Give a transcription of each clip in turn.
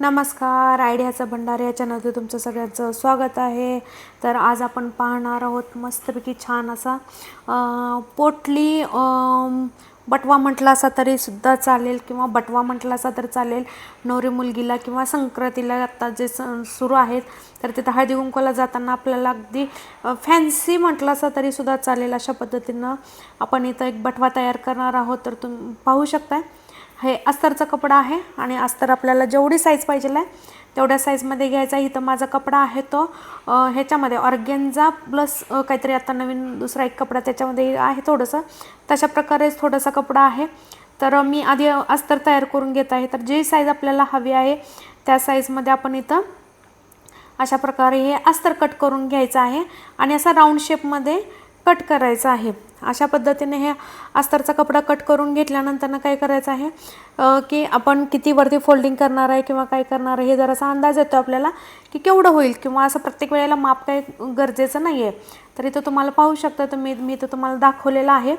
नमस्कार आयडियाचा भंडार या चॅनलमध्ये तुमचं सगळ्यांचं स्वागत आहे. तर आज आपण पाहणार आहोत मस्तपैकी छान असा पोटली बटवा म्हटला असा तरी सुद्धा चालेल किंवा बटवा म्हटला असा तर चालेल. नवरी मुलगीला किंवा संक्रांतीला आत्ता जे सण सुरू आहेत तर तिथं हळदी कुंकवाला जाताना आपल्याला अगदी फॅन्सी म्हटलं असा तरी सुद्धा चालेल अशा पद्धतीनं आपण इथं एक बटवा तयार करणार आहोत. तर तुम्ही पाहू शकताय. हे अस्तरचा कपडा आहे आणि अस्तर आपल्याला जेवढी साईज पाहिजे आहे तेवढ्या साईजमध्ये घ्यायचा. इथं माझा कपडा आहे तो ह्याच्यामध्ये ऑर्गेन्झा प्लस काहीतरी आता नवीन दुसरा एक कपडा त्याच्यामध्ये आहे थोडंसं. तशा प्रकारेच थोडासा कपडा आहे. तर मी आधी अस्तर तयार करून घेत आहे. तर जी साईज आपल्याला हवी आहे त्या साईजमध्ये आपण इथं अशा प्रकारे हे अस्तर कट करून घ्यायचं आहे. आणि असा राऊंड शेपमध्ये कट करायचं आहे. अशा पद्धतीने हे अस्तरचा कपडा कट करून घेतल्यानंतर काय करायचं आहे? की आपण किती वरती फोल्डिंग करणार आहे किंवा काय करणार आहे हे जरासा अंदाज येतो आपल्याला की केवढं होईल किंवा असं प्रत्येक वेळेला माप काय गरजेचं नाही आहे तर इथं तुम्हाला पाहू शकता तुम्ही मी इथं तुम्हाला दाखवलेलं आहे.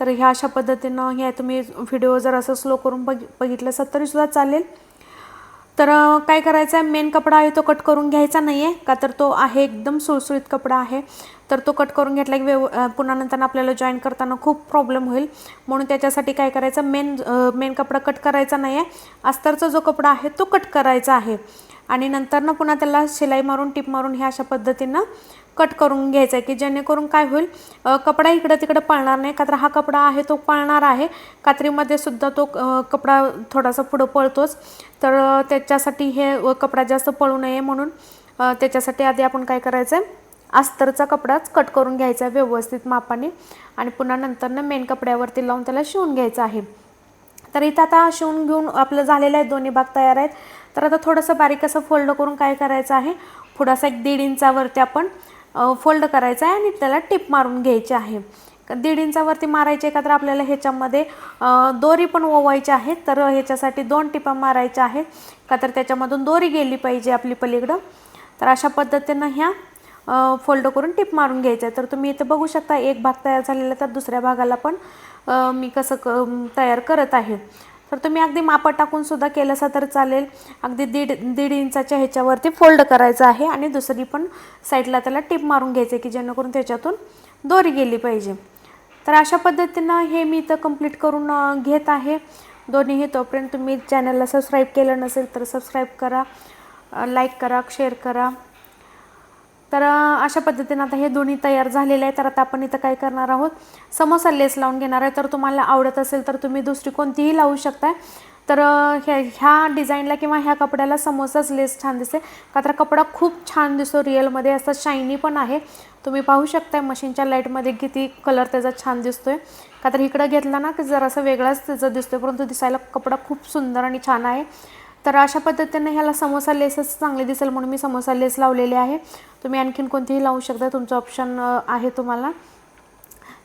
तर ह्या अशा पद्धतीनं हे तुम्ही व्हिडिओ जर असं स्लो करून बघ बघितलं असत तरीसुद्धा चालेल. तर काय करायचं आहे मेन कपडा आहे तो कट करून घ्यायचा नाही आहे का तर तो आहे एकदम सुळसुळीत कपडा आहे. तर तो कट करून घेतला की व्यव पुन्हा नंतर आपल्याला जॉईन करताना खूप प्रॉब्लेम होईल. म्हणून त्याच्यासाठी काय करायचं? मेन मेन कपडा कट करायचा नाही आहे अस्तरचा जो कपडा आहे तो कट करायचा आहे. आणि नंतर ना पुन्हा त्याला शिलाई मारून टिप मारून ह्या अशा पद्धतीनं कट करून घ्यायचं आहे की जेणेकरून काय होईल कपडा इकडं तिकडं पळणार नाही. का तर हा कपडा आहे तो पळणार आहे. कात्रीमध्ये सुद्धा तो कपडा थोडासा पुढं पळतोच. तर त्याच्यासाठी हे कपडा जास्त पळू नये म्हणून त्याच्यासाठी आधी आपण काय करायचं आहे अस्तरचा कपडाच कट करून घ्यायचा आहे व्यवस्थित मापाने. आणि पुन्हा नंतरनं मेन कपड्यावरती लावून त्याला शिवून घ्यायचं आहे. तर इथं आता शिवून घेऊन आपलं झालेलं आहे दोन्ही भाग तयार आहेत. तर आता थोडंसं बारीक असं फोल्ड करून काय करायचं आहे? थोडासा एक दीड इंचावरती आपण फोल्ड करायचं आहे आणि त्याला टिप मारून घ्यायची आहे. दीड इंचावरती मारायचे का तर आपल्याला ह्याच्यामध्ये दोरी पण ओवायची आहे. तर ह्याच्यासाठी दोन टिपा मारायच्या आहेत का तर त्याच्यामधून दोरी गेली पाहिजे आपली पलीकडं. तर अशा पद्धतीनं ह्या फोल्ड करून टिप मारून घ्यायचं आहे. तर तुम्ही इथं बघू शकता एक भाग तयार झालेला तर दुसऱ्या भागाला पण मी कसं क तयार करत आहे. तर तुम्ही अगदी मापं टाकून सुद्धा केलं असं तर चालेल. अगदी दीड दीड इंचाच्या ह्याच्यावरती फोल्ड करायचं आहे आणि दुसरी पण साईडला त्याला टिप मारून घ्यायचं आहे की जेणेकरून त्याच्यातून दोरी गेली पाहिजे. तर अशा पद्धतीनं हे मी इथं कंप्लीट करून घेत आहे. दोन्हीही तोपर्यंत तुम्ही चॅनलला सबस्क्राईब केलं नसेल तर सबस्क्राईब करा लाईक करा शेअर करा. तर अशा पद्धतीनं आता हे दोन्ही तयार झालेले आहे तर आता आपण इथं काय करणार आहोत? समोसा लेस लावून घेणार आहे. तर तुम्हाला आवडत असेल तर तुम्ही दुसरी कोणतीही लावू शकताय. तर ह्या ह्या डिझाईनला किंवा ह्या कपड्याला समोसाच लेस छान दिसते का तर कपडा खूप छान दिसतो. रिअलमध्ये असं शायनी पण आहे. तुम्ही पाहू शकताय मशीनच्या लाईटमध्ये किती कलर त्याचा छान दिसतो आहे का तर इकडं घेतला ना की जरासा वेगळाच त्याचा दिसतोय. परंतु दिसायला कपडा खूप सुंदर आणि छान आहे. तर अशा पद्धतीने ह्याला समोसा लेसच चांगले दिसेल म्हणून मी समोसा लेस लावलेले आहे. तुम्ही आणखीन कोणतीही लावू शकता तुमचं ऑप्शन आहे तुम्हाला.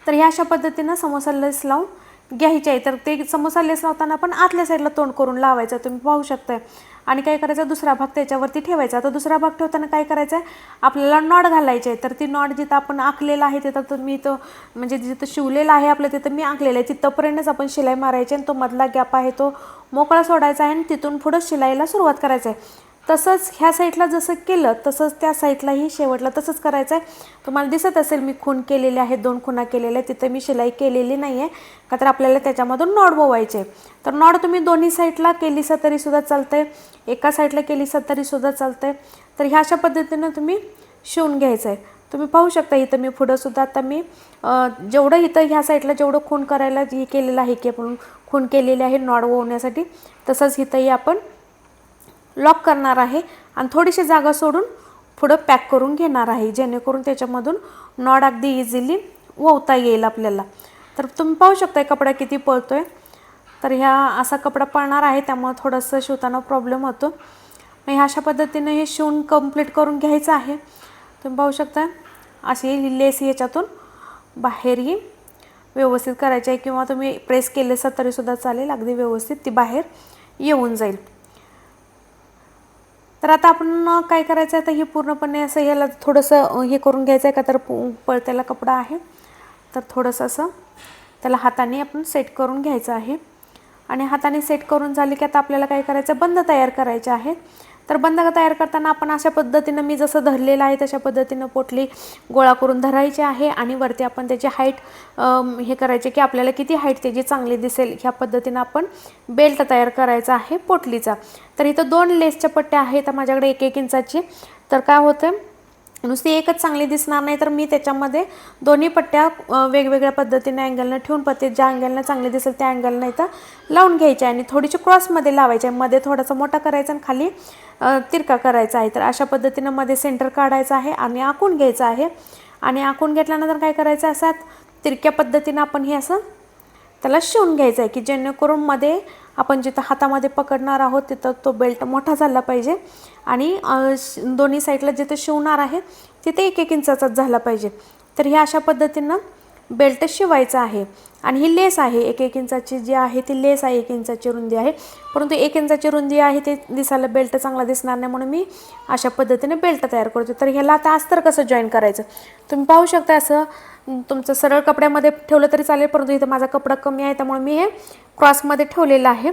तर ह्या अशा पद्धतीनं समोसा लेस लावून घ्यायचे आहे. तर ते समोसा लेस लावताना पण आतल्या साईडला तोंड करून लावायचं. तुम्ही पाहू शकताय. आणि काय करायचं? दुसरा भाग त्याच्यावरती ठेवायचा. आता दुसरा भाग ठेवताना काय करायचं आहे आपल्याला नॉट घालायचे आहे तर ती नॉट जिथं आपण आखलेलं आहे तिथं तर मी तो म्हणजे जिथं शिवलेलं आहे आपलं तिथं मी आखलेलं आहे. तिथंपर्यंतच आपण शिलाई मारायची आणि तो मधला गॅप आहे तो मोकळा सोडायचा आहे आणि तिथून पुढं शिलाईला सुरुवात करायचं आहे तसंच ह्या साईडला जसं केलं तसंच त्या साईडलाही शेवटला तसंच करायचं आहे तुम्हाला दिसत असेल मी खून केलेले आहेत दोन खुणा केलेल्या आहेत तिथं मी शिलाई केलेली नाही आहे का तर आपल्याला त्याच्यामधून नॉड बोवायचे तर नॉड तुम्ही दोन्ही साईडला केलीसा तरीसुद्धा आहे एका साईडला केलीसा तरीसुद्धा आहे तर ह्या अशा पद्धतीनं तुम्ही शिवून घ्यायचं आहे तुम्ही पाहू शकता इथं मी पुढंसुद्धा आता मी जेवढं इथं ह्या साईडला जेवढं खून करायला हे केलेलं आहे की आपण खून केलेले आहे नॉड ओवण्यासाठी तसंच इथंही आपण लॉक करणार आहे आणि थोडीशी जागा सोडून पुढं पॅक करून घेणार आहे जेणेकरून त्याच्यामधून नॉड अगदी इझिली ओवता येईल आपल्याला. तर तुम्ही पाहू शकताय कपडा किती पळतो आहे तर ह्या असा कपडा पळणार आहे त्यामुळे थोडंसं शिवताना प्रॉब्लेम होतो. मग ह्या अशा पद्धतीने हे शिवून कंप्लीट करून घ्यायचं आहे. तुम्ही पाहू शकता अशी लेस ह्याच्यातून बाहेरही व्यवस्थित करायची आहे किंवा तुम्ही प्रेस केलेसा तरीसुद्धा चालेल अगदी व्यवस्थित ती बाहेर येऊन जाईल. तर आता आपण काय करायचं आहे? तर हे पूर्णपणे असं ह्याला थोडंसं हे करून घ्यायचं आहे का? तर पु- पळत्याला कपडा आहे. तर थोडंसं असं त्याला हाताने आपण सेट करून घ्यायचं आहे. आणि हाताने सेट करून झाली की आता आपल्याला काय करायचं? बंद तयार करायचे आहेत. तर बंद तयार करताना आपण अशा पद्धतीनं मी जसं धरलेलं आहे तशा पद्धतीनं पोटली गोळा करून धरायची आहे आणि वरती आपण त्याची हाईट हे करायचे की आपल्याला किती हाईट त्याची चांगली दिसेल. ह्या पद्धतीनं आपण बेल्ट तयार करायचा आहे पोटलीचा. तर इथं दोन लेसच्या पट्ट्या आहेत माझ्याकडे एक एक इंचाची. तर काय होतं? नुसती एकच चांगली दिसणार नाही तर मी त्याच्यामध्ये दोन्ही पट्ट्या वेगवेगळ्या पद्धतीने अँगलनं ठेवून पत्ते ज्या अँगलनं चांगली दिसेल त्या अँगलनं इथं लावून घ्यायचे आणि थोडीशी क्रॉसमध्ये लावायचे. मध्ये थोडासा मोठा करायचा आणि खाली तिरका करायचा आहे. तर अशा पद्धतीनं मध्ये सेंटर काढायचं आहे आणि आखून घ्यायचं आहे. आणि आखून घेतल्यानंतर काय करायचं असं तिरक्या पद्धतीनं आपण हे असं त्याला शिवून घ्यायचं आहे की जेणेकरून मध्ये आपण जिथं हातामध्ये पकडणार आहोत तिथं तो बेल्ट मोठा झाला पाहिजे. आणि दोन्ही साईडला जिथं शिवणार आहे तिथे एक एक इंचाचाच झाला पाहिजे. तर ह्या अशा पद्धतीनं बेल्ट शिवायचा आहे. आणि ही लेस आहे. एक एक इंचाची जी आहे ती लेस आहे. एक इंचाची रुंदी आहे. परंतु एक इंचाची रुंदी आहे ते दिसायला बेल्ट चांगला दिसणार नाही म्हणून मी अशा पद्धतीने बेल्ट तयार करतो तर ह्याला आता अस्तर कसं जॉईन करायचं? तुम्ही पाहू शकता असं तुमचं सरळ कपड्यामध्ये ठेवलं तरी चालेल परंतु इथं माझा कपडा कमी आहे त्यामुळे मी हे क्रॉसमध्ये ठेवलेलं आहे.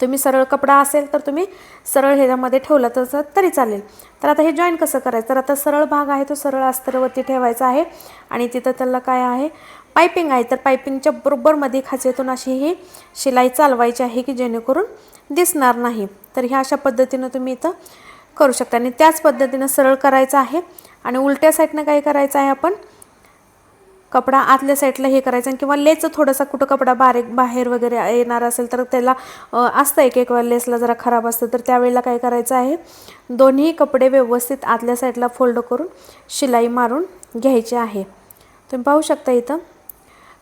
तुम्ही सरळ कपडा असेल तर तुम्ही सरळ ह्याच्यामध्ये ठेवलं तसं तरी चालेल. तर आता हे जॉईन कसं करायचं? तर आता सरळ भाग आहे तो सरळ अस्तरवरती ठेवायचा आहे आणि तिथं त्याला काय आहे? पायपिंग आहे. तर पायपिंगच्या बरोबरमध्ये खाचेतून अशी ही शिलाई चालवायची आहे की जेणेकरून दिसणार नाही. तर ह्या अशा पद्धतीनं तुम्ही इथं करू शकता. आणि त्याच पद्धतीनं सरळ करायचं आहे. आणि उलट्या साईडनं काय करायचं आहे आपण? कपडा आतल्या साईडला हे करायचं आणि किंवा लेसचं थोडासा कुठं कपडा बारीक बाहेर वगैरे येणार असेल तर त्याला असतं एक एक वेळा लेसला जरा खराब असतं तर त्यावेळेला काय करायचं आहे दोन्ही कपडे व्यवस्थित आतल्या साईडला फोल्ड करून शिलाई मारून घ्यायची आहे. तुम्ही पाहू शकता इथं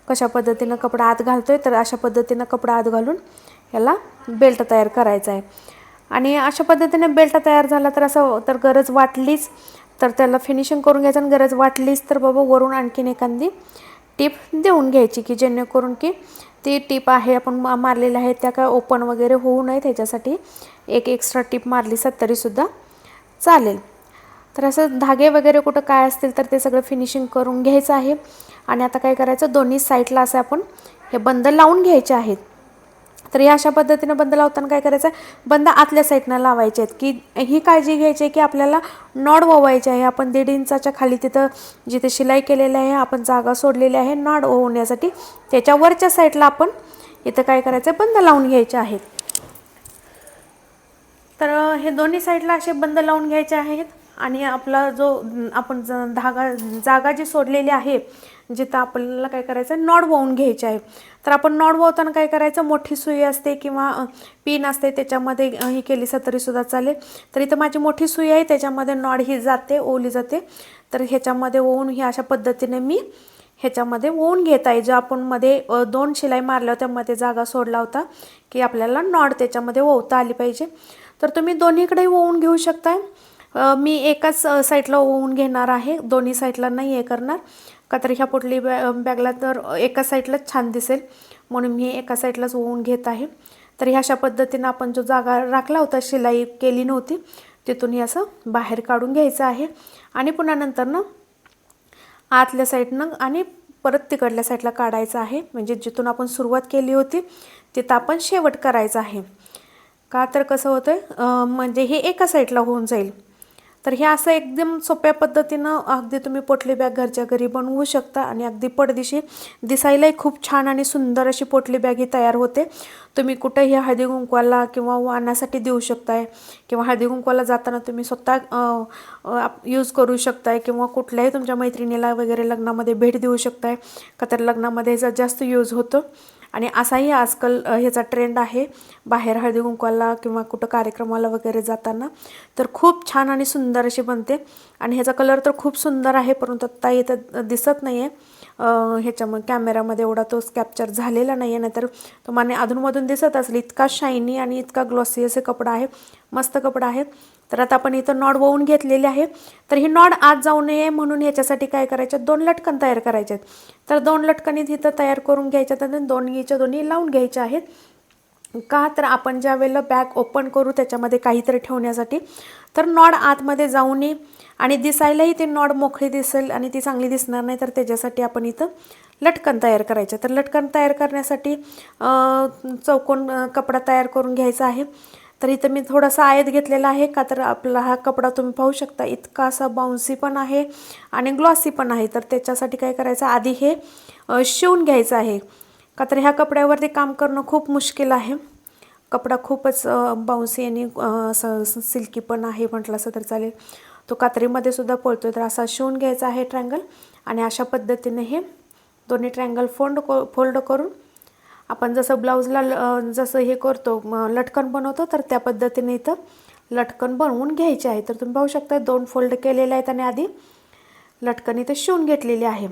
कशा पद्धतीनं कपडा आत घालतो आहे तर अशा पद्धतीनं कपडा आत घालून याला बेल्ट तयार करायचा आहे. आणि अशा पद्धतीने बेल्ट तयार झाला तर असं तर गरज वाटलीच तर त्याला फिनिशिंग करून घ्यायचं आणि गरज वाटलीच तर बाबा वरून आणखीन एखादी टीप देऊन घ्यायची की जेणेकरून की ती टीप आहे आपण मा- मारलेल्या आहेत त्या काय ओपन वगैरे होऊ नये त्याच्यासाठी. एक एक्स्ट्रा टीप मारली तरीसुद्धा चालेल. तर असं धागे वगैरे कुठं काय असतील तर ते सगळं फिनिशिंग करून घ्यायचं आहे. आणि आता काय करायचं? दोन्ही साईडला असं आपण हे बंद लावून घ्यायचे आहेत. तर या अशा पद्धतीनं बंद लावताना काय करायचं आहे बंद आतल्या साईडनं लावायचे आहेत की ही काळजी घ्यायची आहे की आपल्याला नॉड ओवायचे आहे. आपण दीड इंचाच्या खाली तिथं जिथे शिलाई केलेली आहे आपण जागा सोडलेली आहे नॉड ओवण्यासाठी. त्याच्या वरच्या साईडला आपण इथं काय करायचं आहे बंद लावून घ्यायचे आहेत. तर हे दोन्ही साईडला असे बंद लावून घ्यायचे आहेत. आणि आपला जो आपण ज- धागा जागा जी सोडलेली आहे जिथं आपल्याला काय करायचं नॉड वाहून घ्यायचे आहे. तर आपण नॉड वाहताना काय करायचं मोठी सुई असते किंवा पिन असते त्याच्यामध्ये ही केली तरीसुद्धा चालेल. तर इथं माझी मोठी सुई आहे त्याच्यामध्ये नॉड ही जाते ओली जाते. तर ह्याच्यामध्ये ओवून ही अशा पद्धतीने मी ह्याच्यामध्ये ओवून घेत आहे. जो आपण मध्ये दोन शिलाई मारल्या होत्या मध्ये जागा सोडला होता की आपल्याला नॉड त्याच्यामध्ये ओवता आली पाहिजे. तर तुम्ही दोन्हीकडे ओवून घेऊ शकताय. मी एकाच साईडला ओवून घेणार आहे दोन्ही साईडला नाही हे करणार. का तर ह्या पोटली बॅ बॅगला तर एका साईडलाच छान दिसेल. म्हणून मी एका साईडलाच ओवून घेत आहे. तर ह्या अशा पद्धतीनं आपण जो जागा राखला होता शिलाई केली नव्हती तिथून हे असं बाहेर काढून घ्यायचं आहे. आणि पुन्हा नंतर ना आतल्या साईडनं आणि परत तिकडल्या साईडला काढायचं आहे. म्हणजे जिथून आपण सुरुवात केली होती तिथं आपण शेवट करायचं आहे. का तर कसं होतं आहे म्हणजे हे एका साईडला होऊन जाईल. तर हे असं एकदम सोप्या पद्धतीनं अगदी तुम्ही पोटली बॅग घरच्या घरी बनवू शकता आणि अगदी पडदिशी दिसायलाही खूप छान आणि सुंदर अशी पोटली बॅग ही तयार होते. तुम्ही कुठेही हळदी कुंकवाला किंवा वाहनासाठी देऊ शकताय किंवा हळदी कुंकवाला जाताना तुम्ही स्वतः यूज करू शकताय किंवा कुठल्याही तुमच्या मैत्रिणीला वगैरे लग्नामध्ये भेट देऊ शकताय का तर लग्नामध्ये ह्याचा जास्त यूज होतो. आणि असाही आजकाल ह्याचा ट्रेंड आहे. बाहेर हळदी कुंकवाला किंवा कुठं कार्यक्रमाला वगैरे जाताना तर खूप छान आणि सुंदर अशी बनते. आणि ह्याचा कलर तर खूप सुंदर आहे परंतु आत्ता इथं दिसत नाही आहे ह्याच्यामध्ये कॅमेरामध्ये एवढा तो कॅप्चर झालेला नाही आहे नाहीतर तुम्हाला अधूनमधून दिसत असेल. इतका शायनी आणि इतका ग्लॉसी असे कपडा आहे मस्त कपडा आहे तर आता आपण इथं नॉड वळून घेतलेले आहे. तर ही नॉड आत जाऊ नये म्हणून ह्याच्यासाठी काय करायचं? दोन लटकन तयार करायचे आहेत. तर दोन लटकनी इथं तयार करून घ्यायच्या तर दोन्हीच्या दोन्ही लावून घ्यायच्या आहेत. का? तर आपण ज्या वेळेला बॅग ओपन करू त्याच्यामध्ये काहीतरी ठेवण्यासाठी. तर नॉड आतमध्ये जाऊ नये आणि दिसायलाही ती नॉड मोकळी दिसेल आणि ती चांगली दिसणार नाही तर त्याच्यासाठी आपण इथं लटकन तयार करायचं तर लटकन तयार करण्यासाठी चौकोन कपडा तयार करून घ्यायचा आहे. तर इथं मी थोडासा आयत घेतलेला आहे का तर आपला हा कपडा तुम्ही पाहू शकता इतका असा बाउन्सी पण आहे आणि ग्लॉसी पण आहे. तर त्याच्यासाठी काय करायचं आधी हे शिवून घ्यायचं आहे. का तर ह्या कपड्यावरती काम करणं खूप मुश्किल आहे. कपडा खूपच बाउन्सी आणि स असं सिल्की पण आहे म्हटलं असं तर चालेल. तो कात्रीमध्ये सुद्धा पळतो तर असा शिवून घ्यायचा आहे ट्रँगल आणि अशा पद्धतीने हे दोन्ही ट्रँगल फोल्ड को फोल्ड करून आपण जसं ब्लाऊजला ल- जसं हे करतो लटकन बनवतो तर त्या पद्धतीने इथं लटकन बनवून घ्यायचे आहे. तर तुम्ही पाहू शकता दोन फोल्ड केलेले आहेत आणि आधी लटकन इथं शिवून घेतलेली आहे.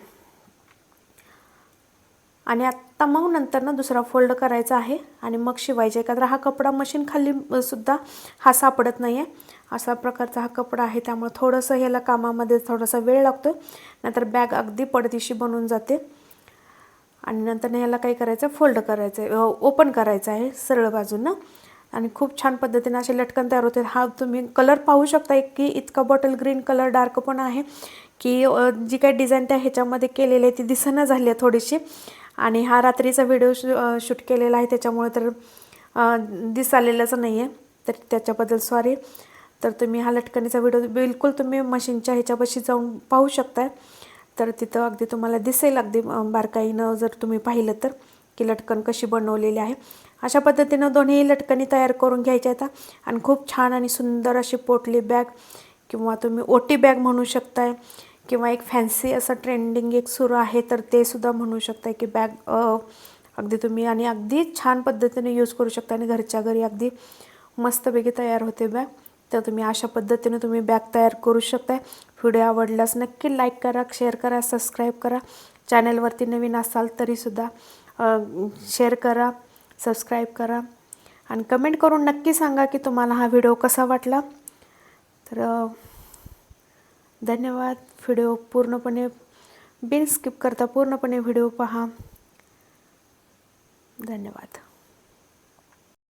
आणि आत्ता मग नंतर ना दुसरा फोल्ड करायचा आहे आणि मग शिवायचे का तर हा कपडा मशीन खाली सुद्धा हा सापडत नाही आहे असा प्रकारचा हा कपडा आहे त्यामुळे थोडंसं ह्याला कामामध्ये थोडासा वेळ लागतो नंतर बॅग अगदी पडदिशी बनून जाते. आणि नंतर ह्याला काय करायचं? फोल्ड करायचं आहे. हो, ओपन करायचं आहे सरळ बाजूनं. आणि खूप छान पद्धतीने असे लटकन तयार होते हा तुम्ही कलर पाहू शकता. की इतका बॉटल ग्रीन कलर डार्क पण आहे की जी काही डिझाईन त्या ह्याच्यामध्ये केलेली आहे ती दिसणं झाली आहे थोडीशी. आणि हा रात्रीचा व्हिडिओ शू शूट केलेला आहे. त्याच्यामुळे तर अ, दिसालेलंच नाही आहे तर त्याच्याबद्दल सॉरी तर तुम्ही हा लटकणीचा व्हिडिओ बिलकुल तुम्ही मशीनच्या ह्याच्यापाशी जाऊन पाहू शकताय. तर तिथं अगदी तुम्हाला दिसेल अगदी बारकाईनं जर तुम्ही पाहिलं तर की लटकन कशी बनवलेली आहे. अशा पद्धतीनं दोन्ही लटकणी तयार करून घ्यायच्या आहेत आणि खूप छान आणि सुंदर अशी पोटली बॅग किंवा तुम्ही ओटी बॅग म्हणू शकताय किंवा एक फॅन्सी असं ट्रेंडिंग एक सुरू आहे तर ते सुद्धा म्हणू शकताय की बॅग अगदी तुम्ही आणि अगदी छान पद्धतीने यूज करू शकता आणि घरच्या घरी अगदी मस्तपैकी तयार होते बॅग. तर तुम्ही अशा पद्धतीने तुम्ही बॅग तयार करू शकताय. व्हिडिओ आवडल्यास नक्की लाईक करा शेअर करा सबस्क्राईब करा. चॅनलवरती नवीन असाल तरीसुद्धा शेअर करा सबस्क्राईब करा. आणि कमेंट करून नक्की सांगा की तुम्हाला हा व्हिडिओ कसा वाटला. तर धन्यवाद. व्हिडिओ पूर्णपणे बिन स्किप करता पूर्णपणे व्हिडिओ पहा. धन्यवाद.